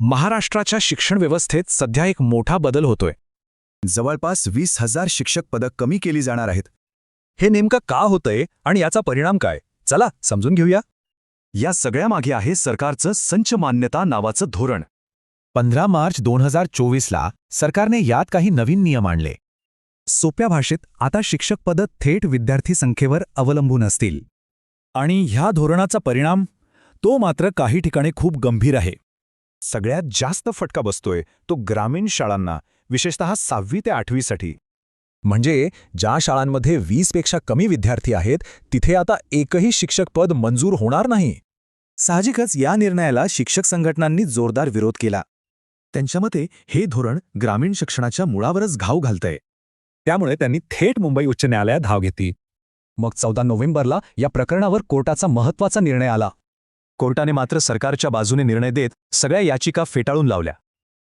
महाराष्ट्राच्या शिक्षण व्यवस्थेत सध्या एक मोठा बदल होतोय. जवळपास वीस हजार शिक्षक पदं कमी केली जाणार आहेत. हे नेमकं का होतंय आणि याचा परिणाम काय? चला समजून घेऊया. या सगळ्यामागे आहे सरकारचं संच मान्यता नावाचं धोरण. पंधरा मार्च दोन हजार चोवीसला सरकारने यात काही नवीन नियम आणले. सोप्या भाषेत आता शिक्षक पदं थेट विद्यार्थी संख्येवर अवलंबून असतील. आणि ह्या धोरणाचा परिणाम तो मात्र काही ठिकाणी खूप गंभीर आहे. सगळ्यात जास्त फटका बसतोय तो ग्रामीण शाळांना विशेषतः सहावी ते आठवीसाठी. म्हणजे ज्या शाळांमध्ये वीसपेक्षा कमी विद्यार्थी आहेत तिथे आता एकही शिक्षक पद मंजूर होणार नाही. साहजिकच या निर्णयाला शिक्षक संघटनांनी जोरदार विरोध केला. त्यांच्या मते हे धोरण ग्रामीण शिक्षणाच्या मुळावरच घाव घालतंय. त्यामुळे त्यांनी थेट मुंबई उच्च न्यायालयात धाव घेतली. मग चौदा नोव्हेंबरला या प्रकरणावर कोर्टाचा महत्त्वाचा निर्णय आला. कोर्टाने मात्र सरकारच्या बाजूने निर्णय देत सगळ्या याचिका फेटाळून लावल्या.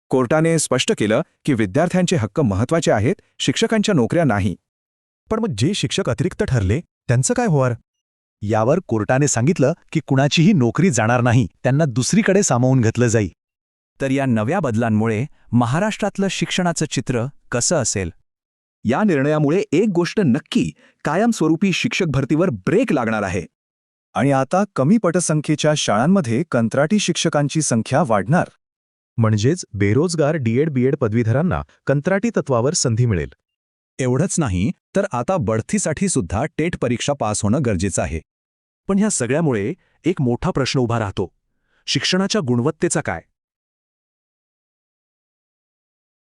कोर्टाने स्पष्ट केलं की विद्यार्थ्यांचे हक्क महत्त्वाचे आहेत शिक्षकांच्या नोकऱ्या नाही. पण मग जे शिक्षक अतिरिक्त ठरले त्यांचं काय होणार? यावर कोर्टाने सांगितलं की कुणाचीही नोकरी जाणार नाही त्यांना दुसरीकडे सामावून घेतलं जाईल तर या नव्या बदलांमुळे महाराष्ट्रातलं शिक्षणाचं चित्र कसं असेल? या निर्णयामुळे एक गोष्ट नक्की कायमस्वरूपी शिक्षक भरतीवर ब्रेक लागणार आहे. आणि आता कमी पटसंख्येच्या शाळांमध्ये कंत्राटी शिक्षकांची संख्या वाढणार. म्हणजेच बेरोजगार डीएड बीएड पदवीधरांना कंत्राटी तत्वावर संधी मिळेल. एवढंच नाही तर आता बढतीसाठी सुद्धा टेट परीक्षा पास होणं गरजेचं आहे. पण ह्या सगळ्यामुळे एक मोठा प्रश्न उभा राहतो. शिक्षणाच्या गुणवत्तेचा काय?